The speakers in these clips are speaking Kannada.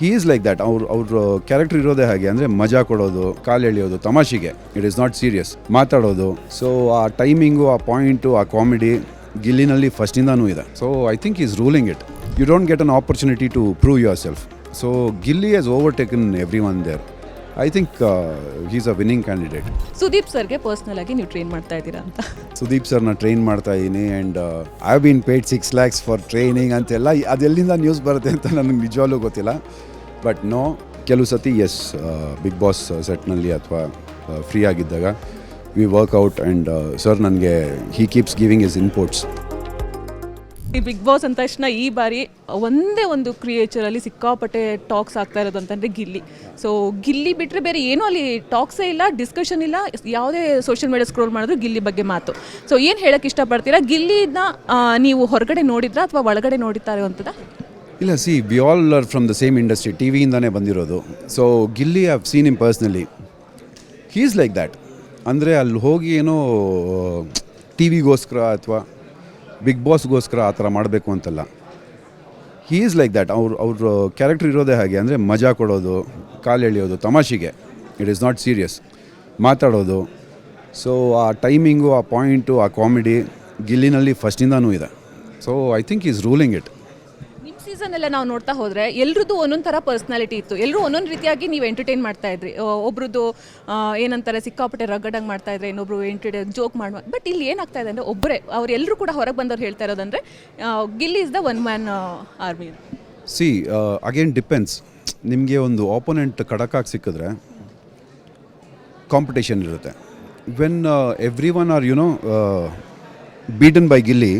ಹೀ ಈಸ್ ಲೈಕ್ ದ್ಯಾಟ್ ಅವ್ರು ಅವ್ರ ಕ್ಯಾರೆಕ್ಟರ್ ಇರೋದೇ ಹಾಗೆ. ಅಂದರೆ ಮಜಾ ಕೊಡೋದು ಕಾಲು ಎಳೆಯೋದು ತಮಾಷೆಗೆ. ಇಟ್ ಈಸ್ ನಾಟ್ ಸೀರಿಯಸ್ ಮಾತಾಡೋದು. ಸೊ ಆ ಟೈಮಿಂಗು ಆ ಪಾಯಿಂಟು ಆ ಕಾಮಿಡಿ ಗಿಲ್ಲಿನಲ್ಲಿ ಫಸ್ಟಿಂದನೂ ಇದೆ. So I think is ruling it you don't get an opportunity to prove yourself so Gilli has overtaken every one there I think is a winning candidate Sudeep ಸರ್ಗೆ ಪರ್ಸ್ನಲ್ ಆಗಿ ನೀವು ಟ್ರೈನ್ ಮಾಡ್ತಾ ಇದ್ದೀರಾ ಅಂತ. ಸುದೀಪ್ ಸರ್ನ ಟ್ರೈನ್ ಮಾಡ್ತಾ ಇದ್ದೀನಿ. And I been paid six lakhs for training ಅಂತೆಲ್ಲ. ಅದೆಲ್ಲಿಂದ ನ್ಯೂಸ್ ಬರುತ್ತೆ ಅಂತ ನನಗೆ ನಿಜವಾಗ್ಲೂ ಗೊತ್ತಿಲ್ಲ. ಬಟ್ ನೋ ಕೆಲವು ಸತಿ ಎಸ್ ಬಿಗ್ ಬಾಸ್ ಸೆಟ್ನಲ್ಲಿ ಅಥವಾ ಫ್ರೀ ಆಗಿದ್ದಾಗ ವಿ ವರ್ಕ್ಔಟ್ ಆ್ಯಂಡ್ ಸರ್ ನನಗೆ he keeps giving is inputs ಈ ಬಿಗ್ ಬಾಸ್ ಅಂದ ತಕ್ಷಣ ಈ ಬಾರಿ ಒಂದೇ ಒಂದು ಕ್ರಿಯೇಚರಲ್ಲಿ ಸಿಕ್ಕಾಪಟ್ಟೆ ಟಾಕ್ಸ್ ಆಗ್ತಾ ಇರೋದು ಅಂತಂದರೆ ಗಿಲ್ಲಿ. ಸೊ ಗಿಲ್ಲಿ ಬಿಟ್ಟರೆ ಬೇರೆ ಏನೂ ಅಲ್ಲಿ ಟಾಕ್ಸೇ ಇಲ್ಲ ಡಿಸ್ಕಷನ್ ಇಲ್ಲ, ಯಾವುದೇ ಸೋಷಿಯಲ್ ಮೀಡಿಯಾ ಸ್ಕ್ರೋಲ್ ಮಾಡಿದ್ರು ಗಿಲ್ಲಿ ಬಗ್ಗೆ ಮಾತು. ಸೊ ಏನು ಹೇಳಕ್ಕೆ ಇಷ್ಟಪಡ್ತೀರಾ? ಗಿಲ್ಲಿನ ನೀವು ಹೊರಗಡೆ ನೋಡಿದ್ರಾ ಅಥವಾ ಒಳಗಡೆ ನೋಡಿದ್ದಾರೆ ಇರುವಂಥದ್ದು ಇಲ್ಲ see we all are from the same industry T ವಿಯಿಂದನೇ ಬಂದಿರೋದು. So Gilli have seen him personally he is like that ಅಂದರೆ, ಅಲ್ಲಿ ಹೋಗಿ ಏನೋ ಟಿ ವಿಗೋಸ್ಕರ ಅಥವಾ ಬಿಗ್ ಬಾಸ್ಗೋಸ್ಕರ ಆ ಥರ ಮಾಡಬೇಕು ಅಂತಲ್ಲ. ಹೀ ಈಸ್ ಲೈಕ್ ದ್ಯಾಟ್ ಅವ್ರು, ಅವ್ರ ಕ್ಯಾರೆಕ್ಟರ್ ಇರೋದೇ ಹಾಗೆ. ಅಂದರೆ, ಮಜಾ ಕೊಡೋದು, ಕಾಲು ಎಳೆಯೋದು, ತಮಾಷೆಗೆ. ಇಟ್ ಈಸ್ ನಾಟ್ ಸೀರಿಯಸ್ ಮಾತಾಡೋದು. ಸೊ ಆ ಟೈಮಿಂಗು ಆ ಪಾಯಿಂಟು ಆ ಕಾಮಿಡಿ ಗಿಲ್ಲಿನಲ್ಲಿ ಫಸ್ಟಿಂದನೂ ಇದೆ. So I think is ruling it season ಎಲ್ಲ ನಾವು ನೋಡ್ತಾ ಹೋದ್ರೆ ಎಲ್ರದ್ದು ಒಂದೊಂದು ಥರ ಪರ್ಸ್ನಾಲಿಟಿ ಇತ್ತು. ಎಲ್ಲರೂ ಒಂದೊಂದು ರೀತಿಯಾಗಿ ನೀವು ಎಂಟರ್ಟೈನ್ ಮಾಡ್ತಾ ಇದ್ರಿ. ಒಬ್ರದ್ದು ಏನಂತಾರೆ, ಸಿಕ್ಕಾಪಟ್ಟೆ ರಗಡಂಗ್ ಮಾಡ್ತಾ ಇದ್ರೆ, ಇನ್ನೊಬ್ರು ಎಂಟರ್ಟೈನ್ ಜೋಕ್ ಮಾಡುವ ಬಟ್ ಇಲ್ಲಿ ಏನಾಗ್ತಾ ಇದೆ ಅಂದರೆ ಒಬ್ಬರೇ ಅವ್ರು ಎಲ್ಲರೂ ಕೂಡ ಹೊರಗೆ ಬಂದವ್ರು ಹೇಳ್ತಾ ಇರೋದಂದ್ರೆ Gilli is the one man army see again depends ನಿಮಗೆ ಒಂದು ಆಪೋನೆಂಟ್ ಕಡಕಾಗಿ ಸಿಕ್ಕಿದ್ರೆ ಕಾಂಪಿಟೇಷನ್ ಇರುತ್ತೆ. When every one are you know beaten by Gilli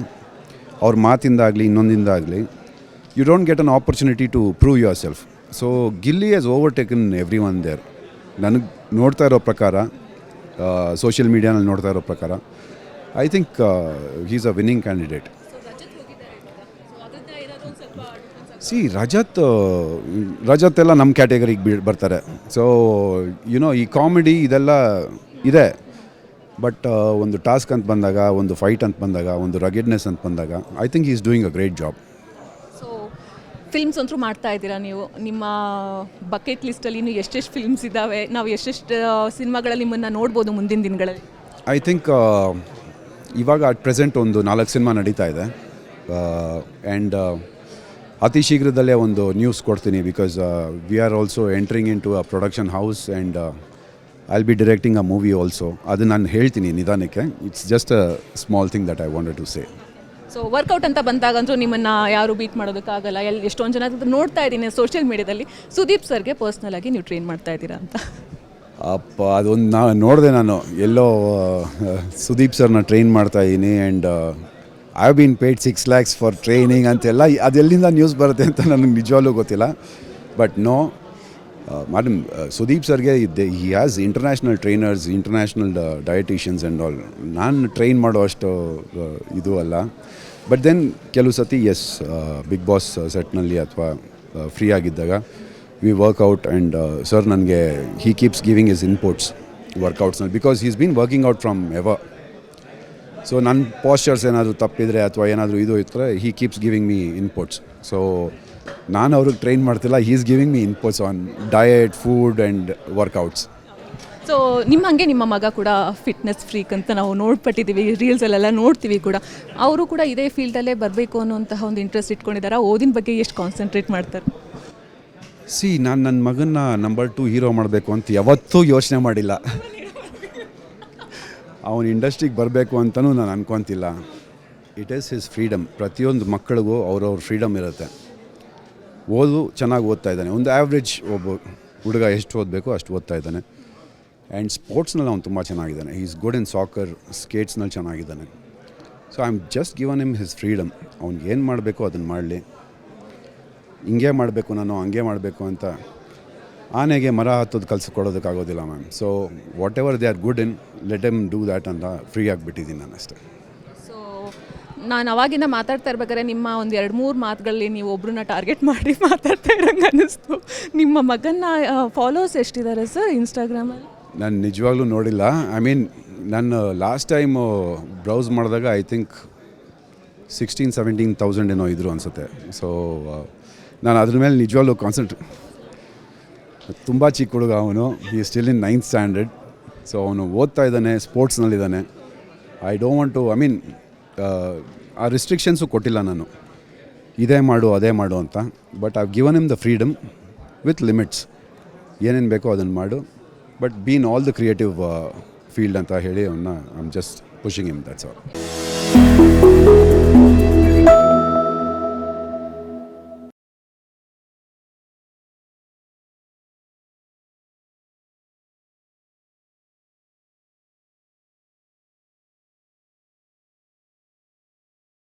ಅವ್ರ ಮಾತಿಂದಾಗಲಿ, ಇನ್ನೊಂದಿಂದಾಗಲಿ you don't get an opportunity to prove yourself. Gilli as overtaken every one there ನನಗೆ ನೋಡ್ತಾ ಇರೋ ಪ್ರಕಾರ ಸೋಷಿಯಲ್ ಮೀಡಿಯಾನಲ್ಲಿ ನೋಡ್ತಾ ಇರೋ ಪ್ರಕಾರ I think he's a winning candidate see Rajat Rajat ಎಲ್ಲ ನಮ್ಮ ಕ್ಯಾಟಗರಿಗೆ ಬಿ, ಬರ್ತಾರೆ. ಸೊ ಯುನೋ ಈ ಕಾಮಿಡಿ ಇದೆಲ್ಲ ಇದೆ. ಬಟ್ ಒಂದು ಟಾಸ್ಕ್ ಅಂತ ಬಂದಾಗ, ಒಂದು ಫೈಟ್ ಅಂತ ಬಂದಾಗ, ಒಂದು ರಗೆಡ್ನೆಸ್ ಅಂತ ಬಂದಾಗ I think is doing a great job films ಅಂತೂ ಮಾಡ್ತಾ ಇದ್ದೀರಾ ನೀವು? ನಿಮ್ಮ ಬಕೆಟ್ ಲಿಸ್ಟಲ್ಲಿ ಇನ್ನು ಎಷ್ಟೆಷ್ಟು ಫಿಲ್ಮ್ಸ್ ಇದ್ದಾವೆ ನಾವು ಎಷ್ಟೆಷ್ಟು ಸಿನಿಮಾಗಳಲ್ಲಿ ನಿಮ್ಮನ್ನು ನೋಡ್ಬೋದು ಮುಂದಿನ ದಿನಗಳಲ್ಲಿ? ಐ ಥಿಂಕ್ ಇವಾಗ ಅಟ್ ಪ್ರೆಸೆಂಟ್ ಒಂದು ನಾಲ್ಕು ಸಿನಿಮಾ ನಡೀತಾ ಇದೆ. ಆ್ಯಂಡ್ ಅತಿ ಶೀಘ್ರದಲ್ಲೇ ಒಂದು ನ್ಯೂಸ್ ಕೊಡ್ತೀನಿ because we are also entering into a production house and I'll be directing a movie also ಅದು ನಾನು ಹೇಳ್ತೀನಿ ನಿಧಾನಕ್ಕೆ. It's just a small thing that I wanted to say so workout ಅಂತ ಬಂದಾಗಂತೂ ನಿಮ್ಮನ್ನು ಯಾರು ಬೀಟ್ ಮಾಡೋದಕ್ಕಾಗಲ್ಲ. ಎಲ್ಲಿ ಎಷ್ಟೊಂದು ಜನ ನೋಡ್ತಾ ಇದ್ದೀನಿ ಸೋಷಿಯಲ್ ಮೀಡಿಯಾದಲ್ಲಿ ಸುದೀಪ್ ಸರ್ಗೆ ಪರ್ಸ್ನಲ್ ಆಗಿ ನೀವು ಟ್ರೈನ್ ಮಾಡ್ತಾ ಇದ್ದೀರಾ ಅಂತ. ಅಪ್ಪ, ಅದೊಂದು ನಾ ನೋಡಿದೆ ನಾನು. ಎಲ್ಲೋ ಸುದೀಪ್ ಸರ್ನ ಟ್ರೈನ್ ಮಾಡ್ತಾ ಇದ್ದೀನಿ and I been paid six lakhs for training ಅಂತೆಲ್ಲ, ಅದೆಲ್ಲಿಂದ ನ್ಯೂಸ್ ಬರುತ್ತೆ ಅಂತ ನನಗೆ ನಿಜವಾಗ್ಲೂ ಗೊತ್ತಿಲ್ಲ. ಬಟ್ ನೋ ಮೇಡಮ್ ಸುದೀಪ್ ಸರ್ಗೆ he has international trainers international dieticians and all ನಾನು ಟ್ರೈನ್ ಮಾಡೋ ಅಷ್ಟು ಆ, ಇದು ಅಲ್ಲ. ಬಟ್ ದೆನ್ ಕೆಲವು ಸತಿ ಎಸ್ ಬಿಗ್ ಬಾಸ್ ಸೆಟ್ನಲ್ಲಿ ಅಥವಾ ಫ್ರೀ ಆಗಿದ್ದಾಗ ವಿ ವರ್ಕೌಟ್ ಆ್ಯಂಡ್ ಸರ್ ನನಗೆ he keeps giving is inputs ವರ್ಕೌಟ್ಸ್ನಲ್ಲಿ because is been working out from ever so ನನ್ನ ಪಾಸ್ಚರ್ಸ್ ಏನಾದರೂ ತಪ್ಪಿದರೆ ಅಥವಾ ಏನಾದರೂ ಇದು ಇತ್ತರೆ he keeps giving me inputs so ನಾನು ಅವ್ರಿಗೆ ಟ್ರೈನ್ ಮಾಡ್ತಿಲ್ಲ. He is giving me inputs on diet food and workouts so ನಿಮ್ಮ ಹಾಗೆ ನಿಮ್ಮ ಮಗ ಕೂಡ ಫಿಟ್ನೆಸ್ ಫ್ರೀಕ್ ಅಂತ ನಾವು ನೋಡ್ಪಟ್ಟಿದ್ದೀವಿ ರೀಲ್ಸಲ್ಲೆಲ್ಲ ನೋಡ್ತೀವಿ ಕೂಡ. ಅವರು ಕೂಡ ಇದೇ ಫೀಲ್ಡಲ್ಲೇ ಬರಬೇಕು ಅನ್ನುವಂತಹ ಒಂದು ಇಂಟ್ರೆಸ್ಟ್ ಇಟ್ಕೊಂಡಿದ್ದಾರೆ? ಓದಿನ ಬಗ್ಗೆ ಎಷ್ಟು ಕಾನ್ಸಂಟ್ರೇಟ್ ಮಾಡ್ತಾರೆ? ಸಿ ನಾನು ನನ್ನ ಮಗನ್ನ ನಂಬರ್ ಟು ಹೀರೋ ಮಾಡಬೇಕು ಅಂತ ಯಾವತ್ತೂ ಯೋಚನೆ ಮಾಡಿಲ್ಲ. ಅವನು ಇಂಡಸ್ಟ್ರಿಗೆ ಬರಬೇಕು ಅಂತಲೂ ನಾನು ಅನ್ಕೊತಿಲ್ಲ. ಇಟ್ ಈಸ್ ಹಿಸ್ ಫ್ರೀಡಮ್ ಪ್ರತಿಯೊಂದು ಮಕ್ಕಳಿಗೂ ಅವ್ರವ್ರ ಫ್ರೀಡಮ್ ಇರುತ್ತೆ. ಓದು, ಚೆನ್ನಾಗಿ ಓದ್ತಾ ಇದ್ದಾನೆ. ಒಂದು ಆ್ಯಾವ್ರೇಜ್ ಒಬ್ಬ ಹುಡುಗ ಎಷ್ಟು ಓದಬೇಕು ಅಷ್ಟು ಓದ್ತಾ ಇದ್ದಾನೆ. ಆ್ಯಂಡ್ ಸ್ಪೋರ್ಟ್ಸ್ನಲ್ಲಿ ಅವನು ತುಂಬ ಚೆನ್ನಾಗಿದ್ದಾನೆ. ಈಸ್ ಗುಡ್ ಇನ್ ಸಾಕರ್ ಸ್ಕೇಟ್ಸ್ನಲ್ಲಿ ಚೆನ್ನಾಗಿದ್ದಾನೆ. So I am just given him his freedom ಅವ್ನಿಗೆ ಏನು ಮಾಡಬೇಕು ಅದನ್ನು ಮಾಡಲಿ. ಹಿಂಗೆ ಮಾಡಬೇಕು ನಾನು, ಹಂಗೆ ಮಾಡಬೇಕು ಅಂತ. ಆನೆಗೆ ಮರ ಹತ್ತೋದು ಕಲಿಸ್ಕೊಡೋದಕ್ಕಾಗೋದಿಲ್ಲ ma'am. So whatever they are good in let them do that ಅಂತ ಫ್ರೀ ಆಗಿಬಿಟ್ಟಿದ್ದೀನಿ ನಾನು ಅಷ್ಟೇ. ನಾನು ಅವಾಗಿಂದ ಮಾತಾಡ್ತಾ ಇರ್ಬೇಕಾದ್ರೆ ನಿಮ್ಮ ಒಂದು ಎರಡು ಮೂರು ಮಾತುಗಳಲ್ಲಿ ನೀವು ಒಬ್ಬರನ್ನ ಟಾರ್ಗೆಟ್ ಮಾಡಿ ಮಾತಾಡ್ತಾ ಇರೋಂಗೆ ಅನ್ನಿಸ್ತು. ನಿಮ್ಮ ಮಗನ ಫಾಲೋವರ್ಸ್ ಎಷ್ಟಿದ್ದಾರೆ ಸರ್ ಇನ್ಸ್ಟಾಗ್ರಾಮಲ್ಲಿ ನಾನು ನಿಜವಾಗ್ಲೂ ನೋಡಿಲ್ಲ. ಐ ಮೀನ್ ನಾನು ಲಾಸ್ಟ್ ಟೈಮ್ ಬ್ರೌಸ್ ಮಾಡಿದಾಗ I think sixteen seventeen thousand ಏನೋ ಇದ್ರು ಅನಿಸುತ್ತೆ. ಸೊ ನಾನು ಅದ್ರ ಮೇಲೆ ನಿಜವಾಗ್ಲೂ ಕಾನ್ಸಂಟ್ರೇ ತುಂಬ ಚಿಕ್ಕ ಹುಡುಗ ಅವನು. He still in ninth standard so ಅವನು ಓದ್ತಾ ಇದ್ದಾನೆ ಸ್ಪೋರ್ಟ್ಸ್ನಲ್ಲಿದ್ದಾನೆ I don't want to I mean ಆ ರಿಸ್ಟ್ರಿಕ್ಷನ್ಸು ಕೊಟ್ಟಿಲ್ಲ ನಾನು. ಇದೇ ಮಾಡು, ಅದೇ ಮಾಡು ಅಂತ. But I given him the freedom with limits ಏನೇನು ಬೇಕೋ ಅದನ್ನು ಮಾಡು. But been all the creative field ಅಂತ ಹೇಳಿ ಅವನ್ನ I'm just pushing him that's all